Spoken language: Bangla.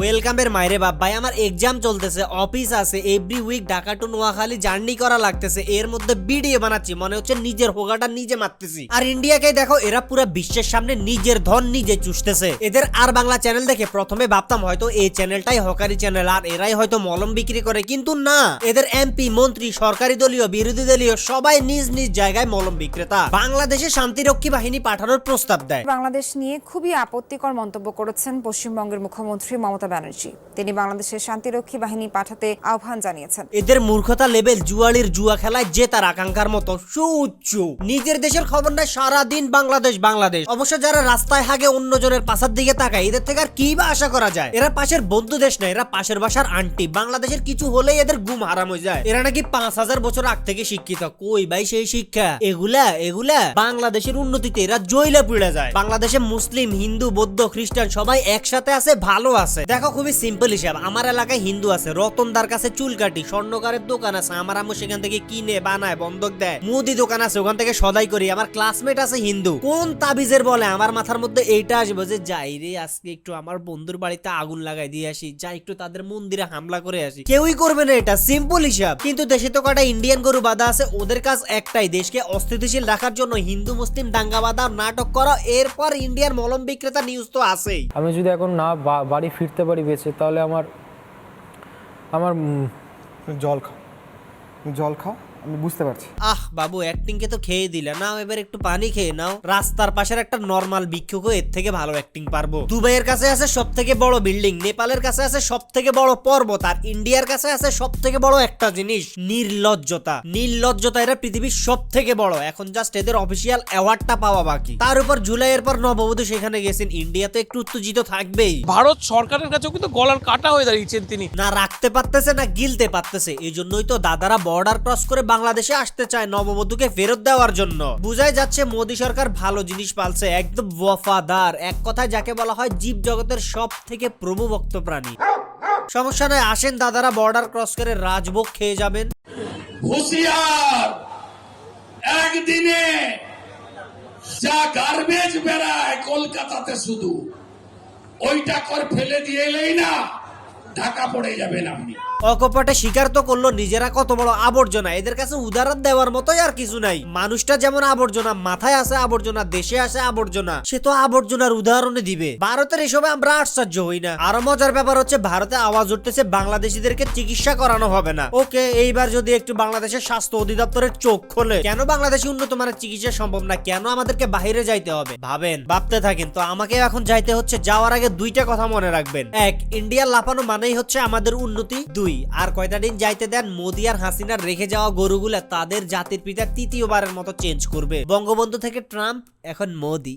ওয়েলকামের মাইরে বাপ ভাই আমার এক্সাম চলতেছে অফিস আছে every week Dhaka to Noakhali journey করা লাগতেছে, এর মধ্যে ভিডিও বানাচ্ছি, মনে হচ্ছে নিজের হোগাটা নিজে মারতেছি। আর ইন্ডিয়াকে দেখো, এরা পুরো বিশ্বের সামনে নিজের ধন নিজে চুষতেছে। এদের আর বাংলা চ্যানেল দেখে প্রথমে ভাবতাম হয়তো এই চ্যানেলটাই হকারি চ্যানেল আর এরাই হয়তো মলম বিক্রি করে, কিন্তু না। এদের এমপি মন্ত্রী, সরকারি দলীয়, বিরোধী দলীয় সবাই নিজ নিজ জায়গায় মলম বিক্রেতা। বাংলাদেশে শান্তিরক্ষী বাহিনী পাঠানোর প্রস্তাব দেয়। বাংলাদেশ নিয়ে খুবই আপত্তিকর মন্তব্য করেছেন পশ্চিমবঙ্গের মুখ্যমন্ত্রী মমতা ব্যানার্জি। তিনি বাংলাদেশের শান্তিরক্ষী বাহিনী পাঠাতে আহ্বান জানিয়েছেন। এদের মূর্খতা লেভেল জুয়ালির জুয়া খেলায় জেতার আকাঙ্ক্ষার মতো সুউচ্চ। নিজের দেশের খবর নাই সারাদিন বাংলাদেশ বাংলাদেশ। অবশ্য যারা রাস্তায় হাগে অন্যজনের পাশার দিকে তাকায়, এদের থেকে আর কি বা আশা করা যায়? এরা পাশের বন্ধু দেশ না এরা পাশের বাসার আন্টি। বাংলাদেশের কিছু হলেই এদের গুম হারাম হয়ে যায়। এরা নাকি পাঁচ হাজার বছর আগ থেকে শিক্ষিত। কই ভাই সেই শিক্ষা? এগুলা এগুলা? বাংলাদেশের উন্নতিতে এরা জইলা পিড়ে যায়। বাংলাদেশে মুসলিম, হিন্দু, বৌদ্ধ, খ্রিস্টান সবাই একসাথে আছে, ভালো আছে। দেখো খুবই সিম্পল হিসাব। আমার এলাকায় হিন্দু আছে, রতনদার কাছে চুল কাটি, স্বর্ণকারের দোকান আছে, আমার আম্মু সেখান থেকে কিনে, বানায়, বন্ধক দেয়, মুদি দোকান আছে, ওখান থেকে সদাই করি। আমার ক্লাসমেট আছে হিন্দু। কোন তাবিজের বলে? আমার মাথার মধ্যে এইটা আসবে যে, যাই রে, আজকে একটু আমার বন্ধুর বাড়িতে আগুন লাগাই দিয়ে আসি। যাই একটু তাদের মন্দিরে হামলা করে আসি। কেউই করবে না এটা সিম্পল হিসাব। কিন্তু দেশে তো কটা ইন্ডিয়ান গরু বাঁধা আছে, ওদের কাজ একটাই, দেশকে অস্থিতিশীল রাখার জন্য হিন্দু, মুসলিম, দাঙ্গা বাঁধা, নাটক করা, এরপর ইন্ডিয়ার মলম বিক্রেতা নিউজ তো আছেই। আমি যদি এখন না বাড়ি ফিরতে পারি বেঁচে তাহলে আমার আমার জল খাও। জল খাও আমি বুঝতে পারছি। আহ বাবু অ্যাক্টিং কে তো খেয়ে দিলে। নাও এবার একটু পানি খেয়ে নাও। রাস্তার পাশের একটা নর্মাল ভিক্ষুকও এর থেকে ভালো অ্যাক্টিং পারব। দুবাইয়ের কাছে আছে সব থেকে বড় বিল্ডিং নেপালের কাছে আছে সব থেকে বড় পর্বত আর ইন্ডিয়ার কাছে আছে সব থেকে বড় একটা জিনিস নির্লজ্জতা। নির্লজ্জতা এরা পৃথিবীর সব থেকে বড়। এখন জাস্ট এদের অফিসিয়াল অ্যাওয়ার্ডটা পাওয়া বাকি। তার উপর জুলাইয়ের পর নববধূ সেখানে গেছেন। ইন্ডিয়া তো একটু উত্তেজিত থাকবেই। ভারত সরকারের কাছেও কিন্তু গলার কাটা হয়ে দাঁড়িয়েছেন তিনি। না রাখতে পারতেছে না গিলতে পারতেছে। এই জন্যই তো দাদারা বর্ডার ক্রস করে বাংলাদেশে আসতে চায় নববধূকে ফেরত দেওয়ার জন্য। বুঝাই যাচ্ছে, মোদী সরকার ভালো জিনিস পালছে, একদম ওয়াফাদার। এক কথায় যাকে বলা হয় জীব জগতের সব থেকে প্রভুভক্ত প্রাণী সমস্যা নয়, আসেন দাদারা বর্ডার ক্রস করে রাজভোগ খেয়ে যাবেন। একদিনে যা গার্বেজ বেড়ায় কলকাতাতে শুধু, ওইটা কর ফেলে দিয়ে এলেই না। ঢাকা পড়ে যাবেন আপনি। অকপটে স্বীকার তো করল নিজেরা কত বড় আবর্জনা, এদের কাছে উদাহরণ দেওয়ার মতোই আর কিছু নাই। মানুষটা যেমন আবর্জনা মাথায় আছে আবর্জনা দেশে আছে আবর্জনা, সে তো আবর্জনার উদাহরণে দিবে। ভারতের এসবে আমরা আশ্চর্য হই না। আরও মজার ব্যাপার হচ্ছে ভারতে আওয়াজ উঠতেছে, বাংলাদেশিদেরকে চিকিৎসা করানো হবে না। ওকে, এইবার যদি একটু বাংলাদেশের স্বাস্থ্য অধিদপ্তরের চোখ খোলে। কেন বাংলাদেশে উন্নত মানের চিকিৎসা সম্ভব না? কেন আমাদেরকে বাইরে যাইতে হবে? ভাবেন, ভাবতে থাকেন। তো আমাকে এখন যাইতে হচ্ছে, যাওয়ার আগে দুইটা কথা মনে রাখবেন। এক ইন্ডিয়া লাফানো মানেই হচ্ছে আমাদের উন্নতি দুই। আর কয়টা দিন যাইতে দেন, মোদি আর হাসিনার রেখে যাওয়া গরুগুলা তাদের জাতির পিতা তৃতীয়বারের মতো চেঞ্জ করবে। বঙ্গবন্ধু থেকে ট্রাম্প, এখন মোদি।